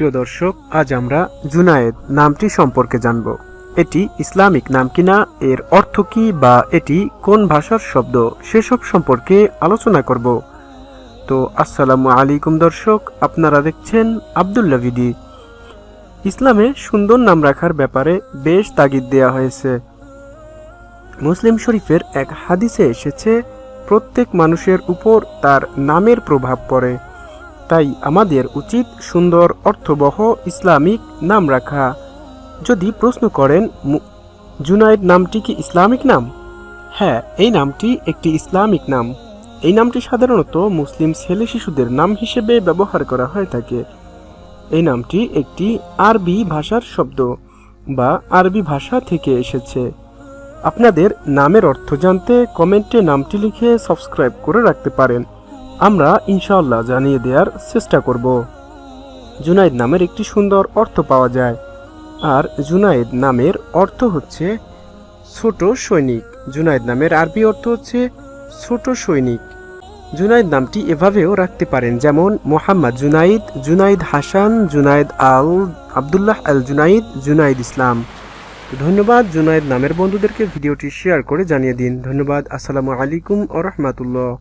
প্রিয় দর্শক, আজ আমরা জুনায়েদ নামটি সম্পর্কে জানব। এটি ইসলামিক নাম কিনা এর অর্থ কি বা এটি কোন ভাষার শব্দ, সেসব সম্পর্কে আলোচনা করব। তো আসসালামু আলাইকুম দর্শক, আপনারা দেখছেন আবদুল্লা ভিডি। ইসলামে সুন্দর নাম রাখার ব্যাপারে বেশ তাগিদ দেওয়া হয়েছে। মুসলিম শরীফের এক হাদিসে এসেছে, প্রত্যেক মানুষের উপর তার নামের প্রভাব পড়ে। তাই আমাদের উচিত সুন্দর, অর্থবহ, ইসলামিক নাম রাখা। যদি প্রশ্ন করেন জুনায়েদ নামটি কি ইসলামিক নাম? হ্যাঁ এই নামটি একটি ইসলামিক নাম। এই নামটি সাধারণত মুসলিম ছেলে শিশুদের নাম হিসেবে ব্যবহার করা হয়ে থাকে। এই নামটি একটি আরবি ভাষার শব্দ বা আরবি ভাষা থেকে এসেছে। আপনাদের নামের অর্থ জানতে কমেন্টে নামটি লিখে সাবস্ক্রাইব করে রাখতে পারেন। আমরা ইনশাআল্লাহ জানিয়ে দেওয়ার চেষ্টা করব। জুনাইদ নামের একটি সুন্দর অর্থ পাওয়া যায়। আর জুনাইদ নামের অর্থ হচ্ছে ছোট সৈনিক। জুনাইদ নামের আরবি অর্থ হচ্ছে ছোট সৈনিক। জুনাইদ নামটি এভাবেও রাখতে পারেন, যেমন মোহাম্মদ জুনাইদ জুনাইদ হাসান, জুনাইদ আল, আবদুল্লাহ আল জুনাইদ জুনাইদ ইসলাম। ধন্যবাদ জুনাইদ নামের বন্ধুদেরকে ভিডিওটি শেয়ার করে জানিয়ে দিন। ধন্যবাদ। আসসালামু আলাইকুম ও রহমাতুল্লাহ।